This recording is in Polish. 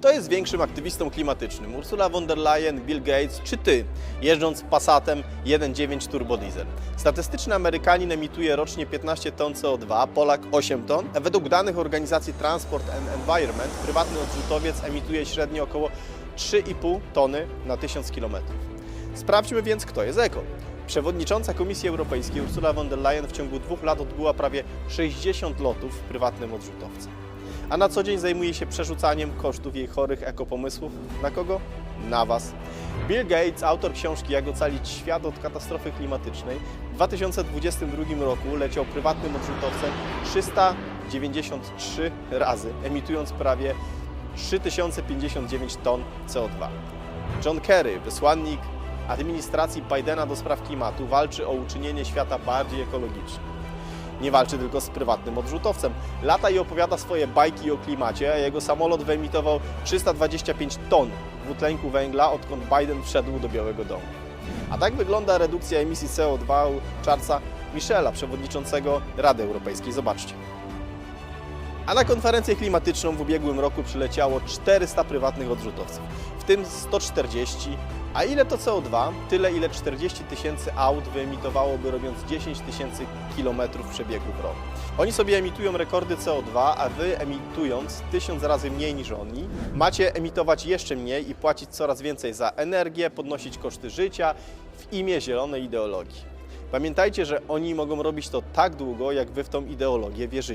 Kto jest większym aktywistą klimatycznym? Ursula von der Leyen, Bill Gates czy ty, jeżdżąc Passatem 1.9 turbo diesel? Statystyczny Amerykanin emituje rocznie 15 ton CO2, Polak 8 ton. Według danych organizacji Transport and Environment prywatny odrzutowiec emituje średnio około 3,5 tony na 1000 km. Sprawdźmy więc, kto jest eko. Przewodnicząca Komisji Europejskiej Ursula von der Leyen w ciągu dwóch lat odbyła prawie 60 lotów w prywatnym odrzutowcu. A na co dzień zajmuje się przerzucaniem kosztów jej chorych ekopomysłów. Na kogo? Na Was. Bill Gates, autor książki Jak ocalić świat od katastrofy klimatycznej, w 2022 roku leciał prywatnym odrzutowcem 393 razy, emitując prawie 3059 ton CO2. John Kerry, wysłannik administracji Bidena do spraw klimatu, walczy o uczynienie świata bardziej ekologicznym. Nie walczy tylko z prywatnym odrzutowcem. Lata i opowiada swoje bajki o klimacie, jego samolot wyemitował 325 ton dwutlenku węgla, odkąd Biden wszedł do Białego Domu. A tak wygląda redukcja emisji CO2 u Charlesa Michela, przewodniczącego Rady Europejskiej. Zobaczcie. A na konferencję klimatyczną w ubiegłym roku przyleciało 400 prywatnych odrzutowców, w tym 140. A ile to CO2? Tyle, ile 40 tysięcy aut wyemitowałoby robiąc 10 tysięcy kilometrów przebiegu w rok. Oni sobie emitują rekordy CO2, a Wy emitując tysiąc razy mniej niż oni, macie emitować jeszcze mniej i płacić coraz więcej za energię, podnosić koszty życia w imię zielonej ideologii. Pamiętajcie, że oni mogą robić to tak długo, jak Wy w tą ideologię wierzycie.